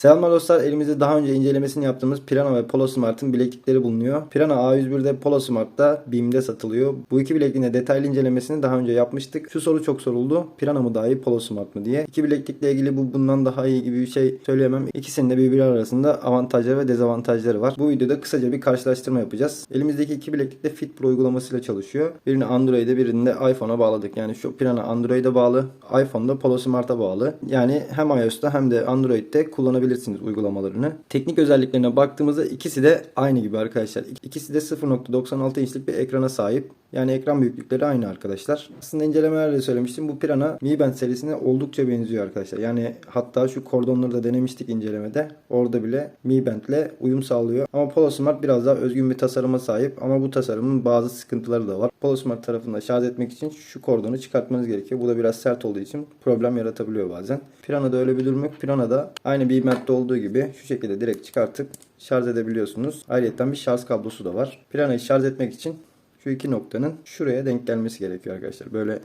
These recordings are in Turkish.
Selamlar dostlar. Elimizde daha önce incelemesini yaptığımız Pirana ve Polo Smart'ın bileklikleri bulunuyor. Pirana A101'de Polo Smart'ta BİM'de satılıyor. Bu iki bilekliğin de detaylı incelemesini daha önce yapmıştık. Şu soru çok soruldu. Pirana mı daha iyi, Polo Smart mı diye. İki bileklikle ilgili bu bundan daha iyi gibi bir şey söyleyemem. İkisinin de birbiri arasında avantajları ve dezavantajları var. Bu videoda kısaca bir karşılaştırma yapacağız. Elimizdeki iki bileklik de Fit Pro uygulamasıyla çalışıyor. Birini Android'e birini de iPhone'a bağladık. Yani şu Pirana Android'e bağlı, iPhone'da Polo Smart'a bağlı. Yani hem iOS'ta hem de Android'de kullanabilirsiniz uygulamalarını. Teknik özelliklerine baktığımızda ikisi de aynı gibi arkadaşlar. İkisi de 0.96 inçlik bir ekrana sahip. Yani ekran büyüklükleri aynı arkadaşlar. Aslında incelemelerde söylemiştim. Bu Pirana Mi Band serisine oldukça benziyor arkadaşlar. Yani hatta şu kordonları da denemiştik incelemede. Orada bile Mi Band ile uyum sağlıyor. Ama Polo Smart biraz daha özgün bir tasarıma sahip. Ama bu tasarımın bazı sıkıntıları da var. Polo Smart tarafında şarj etmek için şu kordonu çıkartmanız gerekiyor. Bu da biraz sert olduğu için problem yaratabiliyor bazen. Pirana'da öyle bir durum yok. Pirana'da aynı Mi Band'de olduğu gibi şu şekilde direkt çıkartıp şarj edebiliyorsunuz. Ayrıca bir şarj kablosu da var. Pirana'yı şarj etmek için şu iki noktanın şuraya denk gelmesi gerekiyor arkadaşlar. Böyle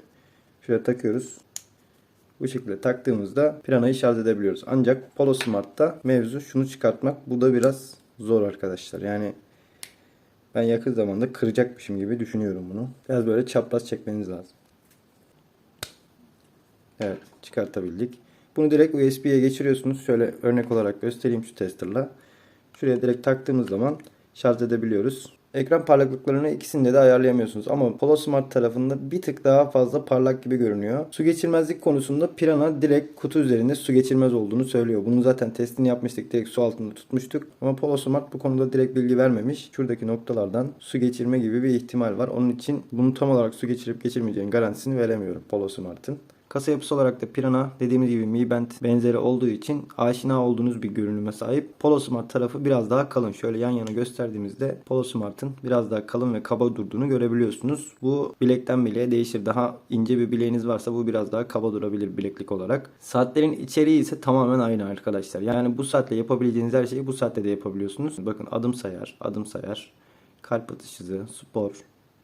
şuraya takıyoruz. Bu şekilde taktığımızda Pirana'yı şarj edebiliyoruz. Ancak Polo Smart'ta mevzu şunu çıkartmak. Bu da biraz zor arkadaşlar. Yani ben yakın zamanda kıracakmışım gibi düşünüyorum bunu. Biraz böyle çapraz çekmeniz lazım. Evet çıkartabildik. Bunu direkt USB'ye geçiriyorsunuz. Şöyle örnek olarak göstereyim şu testerla. Şuraya direkt taktığımız zaman şarj edebiliyoruz. Ekran parlaklıklarını ikisinde de ayarlayamıyorsunuz ama Polo Smart tarafında bir tık daha fazla parlak gibi görünüyor. Su geçirmezlik konusunda Pirana direkt kutu üzerinde su geçirmez olduğunu söylüyor. Bunun zaten testini yapmıştık. Direkt su altında tutmuştuk. Ama Polo Smart bu konuda direkt bilgi vermemiş. Şuradaki noktalardan su geçirme gibi bir ihtimal var. Onun için bunu tam olarak su geçirip geçirmeyeceğin garantisini veremiyorum Polo Smart'ın. Kasa yapısı olarak da Pirana dediğimiz gibi Mi Band benzeri olduğu için aşina olduğunuz bir görünüme sahip. Polo Smart tarafı biraz daha kalın. Şöyle yan yana gösterdiğimizde Polo Smart'ın biraz daha kalın ve kaba durduğunu görebiliyorsunuz. Bu bilekten bileğe değişir. Daha ince bir bileğiniz varsa bu biraz daha kaba durabilir bileklik olarak. Saatlerin içeriği ise tamamen aynı arkadaşlar. Yani bu saatle yapabileceğiniz her şeyi bu saatte de yapabiliyorsunuz. Bakın adım sayar, adım sayar, kalp atış hızı, spor,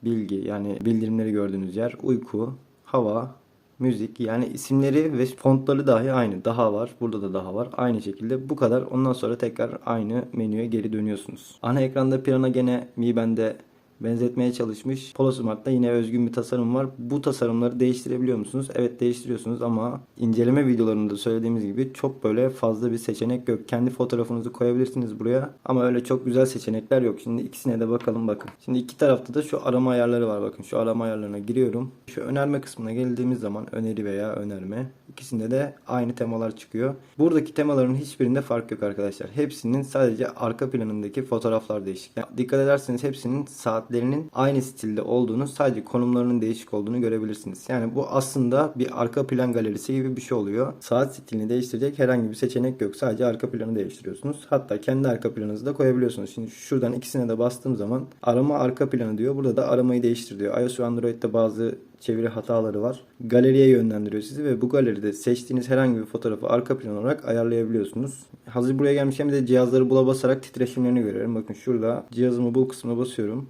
bilgi yani bildirimleri gördüğünüz yer, uyku, hava, müzik yani isimleri ve fontları dahi aynı. Daha var. Burada da daha var. Aynı şekilde bu kadar. Ondan sonra tekrar aynı menüye geri dönüyorsunuz. Ana ekranda Pirana gene Mi Band'e benzetmeye çalışmış. Polo Smart'ta yine özgün bir tasarım var. Bu tasarımları değiştirebiliyor musunuz? Evet değiştiriyorsunuz ama inceleme videolarında söylediğimiz gibi çok böyle fazla bir seçenek yok. Kendi fotoğrafınızı koyabilirsiniz buraya ama öyle çok güzel seçenekler yok. Şimdi ikisine de bakalım bakın. Şimdi iki tarafta da şu arama ayarları var bakın. Şu arama ayarlarına giriyorum. Şu önerme kısmına geldiğimiz zaman öneri veya önerme ikisinde de aynı temalar çıkıyor. Buradaki temaların hiçbirinde fark yok arkadaşlar. Hepsinin sadece arka planındaki fotoğraflar değişik. Yani dikkat ederseniz hepsinin saatlerinin aynı stilde olduğunu sadece konumlarının değişik olduğunu görebilirsiniz. Yani bu aslında bir arka plan galerisi gibi bir şey oluyor. Saat stilini değiştirecek herhangi bir seçenek yok. Sadece arka planı değiştiriyorsunuz. Hatta kendi arka planınızı da koyabiliyorsunuz. Şimdi şuradan ikisine de bastığım zaman arama arka planı diyor. Burada da aramayı değiştir diyor. iOS ve Android'de bazı çeviri hataları var. Galeriye yönlendiriyor sizi ve bu galeride seçtiğiniz herhangi bir fotoğrafı arka plan olarak ayarlayabiliyorsunuz. Hazır buraya gelmişken bir de cihazları bula basarak titreşimlerini görüyorum. Bakın şurada cihazımı bul kısmına basıyorum.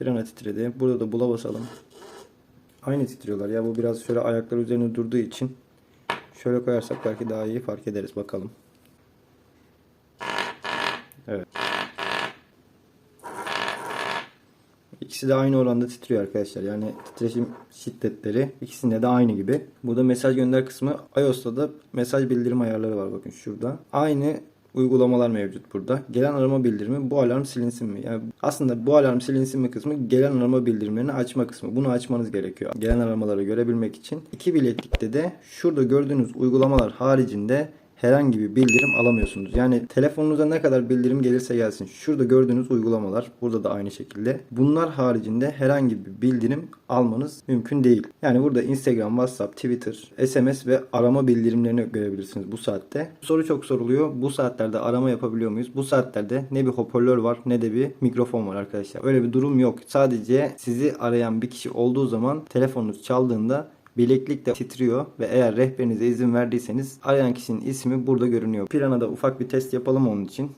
Pirana titredi. Burada da bula basalım. Aynı titriyorlar ya bu biraz şöyle ayaklar üzerine durduğu için şöyle koyarsak belki daha iyi fark ederiz bakalım. Evet. İkisi de aynı oranda titriyor arkadaşlar. Yani titreşim şiddetleri ikisinde de aynı gibi. Burada mesaj gönder kısmı iOS'ta da mesaj bildirim ayarları var bakın şurada. Aynı uygulamalar mevcut burada. Gelen arama bildirimi bu alarm silinsin mi? Yani aslında bu alarm silinsin mi kısmı gelen arama bildirimlerini açma kısmı. Bunu açmanız gerekiyor. Gelen aramaları görebilmek için. İki bileklikte de şurada gördüğünüz uygulamalar haricinde herhangi bir bildirim alamıyorsunuz. Yani telefonunuza ne kadar bildirim gelirse gelsin. Şurada gördüğünüz uygulamalar burada da aynı şekilde. Bunlar haricinde herhangi bir bildirim almanız mümkün değil. Yani burada Instagram, WhatsApp, Twitter, SMS ve arama bildirimlerini görebilirsiniz bu saatte. Soru çok soruluyor. Bu saatlerde arama yapabiliyor muyuz? Bu saatlerde ne bir hoparlör var ne de bir mikrofon var arkadaşlar. Öyle bir durum yok. Sadece sizi arayan bir kişi olduğu zaman telefonunuz çaldığında Bileklik de titriyor ve eğer rehberinize izin verdiyseniz arayan kişinin ismi burada görünüyor. Pirana'da ufak bir test yapalım onun için.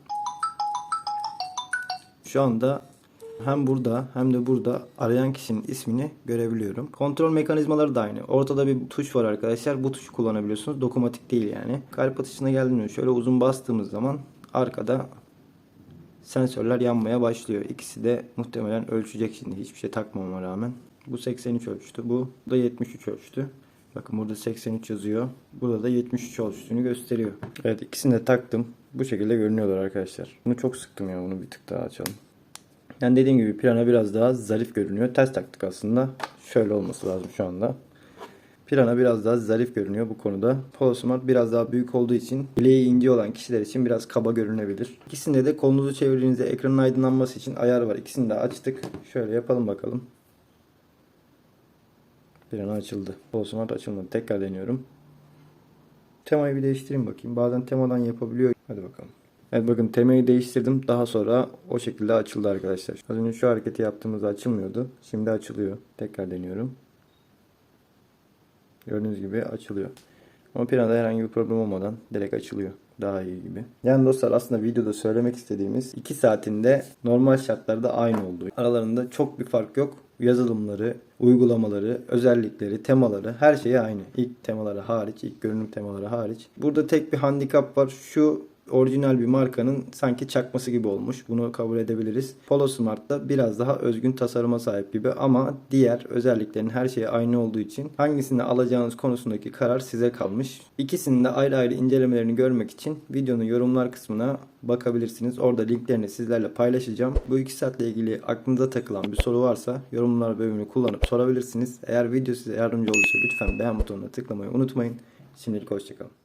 Şu anda hem burada hem de burada arayan kişinin ismini görebiliyorum. Kontrol mekanizmaları da aynı. Ortada bir tuş var arkadaşlar. Bu tuşu kullanabiliyorsunuz. Dokunmatik değil yani. Kalp atışına geldiğinde şöyle uzun bastığımız zaman arkada sensörler yanmaya başlıyor. İkisi de muhtemelen ölçecek şimdi hiçbir şey takmama rağmen. Bu 83 ölçtü. Bu da 73 ölçtü. Bakın burada 83 yazıyor. Burada da 73 ölçtüğünü gösteriyor. Evet ikisini de taktım. Bu şekilde görünüyorlar arkadaşlar. Bunu çok sıktım ya. Bunu bir tık daha açalım. Yani dediğim gibi plana biraz daha zarif görünüyor. Ters taktık aslında. Şöyle olması lazım şu anda. Plana biraz daha zarif görünüyor bu konuda. Polo Smart biraz daha büyük olduğu için bileği ince olan kişiler için biraz kaba görünebilir. İkisinde de kolunuzu çevirdiğinizde ekranın aydınlanması için ayar var. İkisini de açtık. Şöyle yapalım bakalım. Plana açıldı. Polo Smart açılmadı. Tekrar deniyorum. Temayı bir değiştireyim bakayım. Bazen temadan yapabiliyor. Hadi bakalım. Evet bakın temayı değiştirdim. Daha sonra o şekilde açıldı arkadaşlar. Az önce şu hareketi yaptığımızda açılmıyordu. Şimdi açılıyor. Tekrar deniyorum. Gördüğünüz gibi açılıyor. Ama planda herhangi bir problem olmadan direkt açılıyor. Daha iyi gibi. Yani dostlar aslında videoda söylemek istediğimiz 2 saatinde normal şartlarda aynı olduğu. Aralarında çok bir fark yok. Yazılımları, uygulamaları, özellikleri, temaları her şey aynı. İlk temaları hariç, ilk görünüm temaları hariç. Burada tek bir handikap var. Şu orijinal bir markanın sanki çakması gibi olmuş. Bunu kabul edebiliriz. Polo Smart'ta biraz daha özgün tasarıma sahip gibi ama diğer özelliklerin her şeyi aynı olduğu için hangisini alacağınız konusundaki karar size kalmış. İkisinin de ayrı ayrı incelemelerini görmek için videonun yorumlar kısmına bakabilirsiniz. Orada linklerini sizlerle paylaşacağım. Bu iki saatle ilgili aklınıza takılan bir soru varsa yorumlar bölümünü kullanıp sorabilirsiniz. Eğer video size yardımcı olursa lütfen beğen butonuna tıklamayı unutmayın. Şimdilik hoşçakalın.